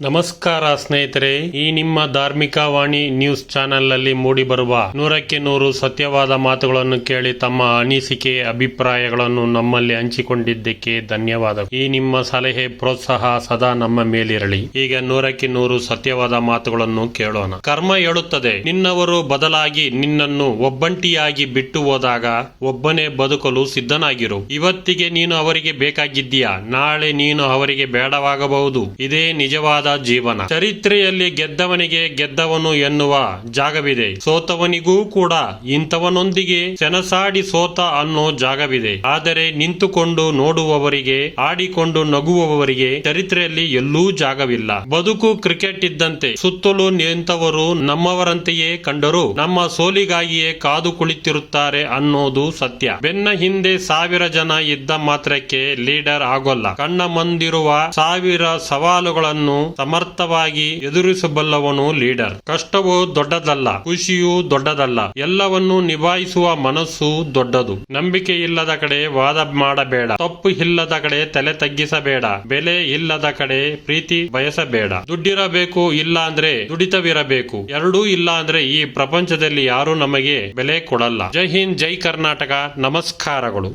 ನಮಸ್ಕಾರ ಸ್ನೇಹಿತರೆ, ಈ ನಿಮ್ಮ ಧಾರ್ಮಿಕ ವಾಣಿ ನ್ಯೂಸ್ ಚಾನೆಲ್ ಮೂಡಿಬರುವ ಮೂಡಿ ಬರುವ ನೂರಕ್ಕೆ ನೂರು ಸತ್ಯವಾದ ಮಾತುಗಳನ್ನು ಕೇಳಿ ತಮ್ಮ ಅನಿಸಿಕೆ, ಅಭಿಪ್ರಾಯಗಳನ್ನು ನಮ್ಮಲ್ಲಿ ಹಂಚಿಕೊಂಡಿದ್ದಕ್ಕೆ ಧನ್ಯವಾದ ಈ ನಿಮ್ಮ ಸಲಹೆ ಪ್ರೋತ್ಸಾಹ ಸದಾ ನಮ್ಮ ಮೇಲಿರಲಿ. ಈಗ ನೂರಕ್ಕೆ ನೂರು ಸತ್ಯವಾದ ಮಾತುಗಳನ್ನು ಕೇಳೋಣ. ಕರ್ಮ ಹೇಳುತ್ತದೆ, ನಿನ್ನವರು ಬದಲಾಗಿ ನಿನ್ನನ್ನು ಒಬ್ಬಂಟಿಯಾಗಿ ಬಿಟ್ಟು ಹೋದಾಗ ಒಬ್ಬನೇ ಬದುಕಲು ಸಿದ್ಧನಾಗಿರು. ಇವತ್ತಿಗೆ ನೀನು ಅವರಿಗೆ ಬೇಕಾಗಿದ್ದೀಯಾ? ನಾಳೆ ನೀನು ಅವರಿಗೆ ಬೇಡವಾಗಬಹುದು. ಇದೇ ನಿಜವಾದ ಜೀವನ. ಚರಿತ್ರೆಯಲ್ಲಿ ಗೆದ್ದವನಿಗೆ ಗೆದ್ದವನು ಎನ್ನುವ ಜಾಗವಿದೆ. ಸೋತವನಿಗೂ ಕೂಡ ಇಂಥವನೊಂದಿಗೆ ಸೆಣಸಾಡಿ ಸೋತ ಅನ್ನೋ ಜಾಗವಿದೆ. ಆದರೆ ನಿಂತುಕೊಂಡು ನೋಡುವವರಿಗೆ, ಆಡಿಕೊಂಡು ನಗುವವರಿಗೆ ಚರಿತ್ರೆಯಲ್ಲಿ ಎಲ್ಲೂ ಜಾಗವಿಲ್ಲ. ಬದುಕು ಕ್ರಿಕೆಟ್ ಇದ್ದಂತೆ ಸುತ್ತಲೂ ನಿಂತವರು ನಮ್ಮವರಂತೆಯೇ ಕಂಡರು. ನಮ್ಮ ಸೋಲಿಗಾಗಿಯೇ ಕಾದು ಕುಳಿತಿರುತ್ತಾರೆ ಅನ್ನೋದು ಸತ್ಯ. ಬೆನ್ನ ಹಿಂದೆ ಸಾವಿರ ಜನ ಇದ್ದ ಮಾತ್ರಕ್ಕೆ ಲೀಡರ್ ಆಗೋಲ್ಲ. ಕಣ್ಣ ಮಂದಿರುವ ಸಾವಿರ ಸವಾಲುಗಳನ್ನು ಸಮರ್ಥವಾಗಿ ಎದುರಿಸಬಲ್ಲವನು ಲೀಡರ್. ಕಷ್ಟವು ದೊಡ್ಡದಲ್ಲ, ಖುಷಿಯೂ ದೊಡ್ಡದಲ್ಲ. ಎಲ್ಲವನ್ನೂ ನಿಭಾಯಿಸುವ ಮನಸ್ಸು ದೊಡ್ಡದು. ನಂಬಿಕೆ ಇಲ್ಲದ ಕಡೆ ವಾದ ಮಾಡಬೇಡ. ತಪ್ಪು ಇಲ್ಲದ ಕಡೆ ತಲೆ ತಗ್ಗಿಸಬೇಡ. ಬೆಲೆ ಇಲ್ಲದ ಕಡೆ ಪ್ರೀತಿ ಬಯಸಬೇಡ. ದುಡ್ಡಿರಬೇಕು ಇಲ್ಲ ಅಂದ್ರೆ ದುಡಿತವಿರಬೇಕು. ಎರಡೂ ಇಲ್ಲ ಅಂದ್ರೆ ಈ ಪ್ರಪಂಚದಲ್ಲಿ ಯಾರು ನಮಗೆ ಬೆಲೆ ಕೊಡಲ್ಲ. ಜೈ ಹಿಂದ್, ಜೈ ಕರ್ನಾಟಕ. ನಮಸ್ಕಾರಗಳು.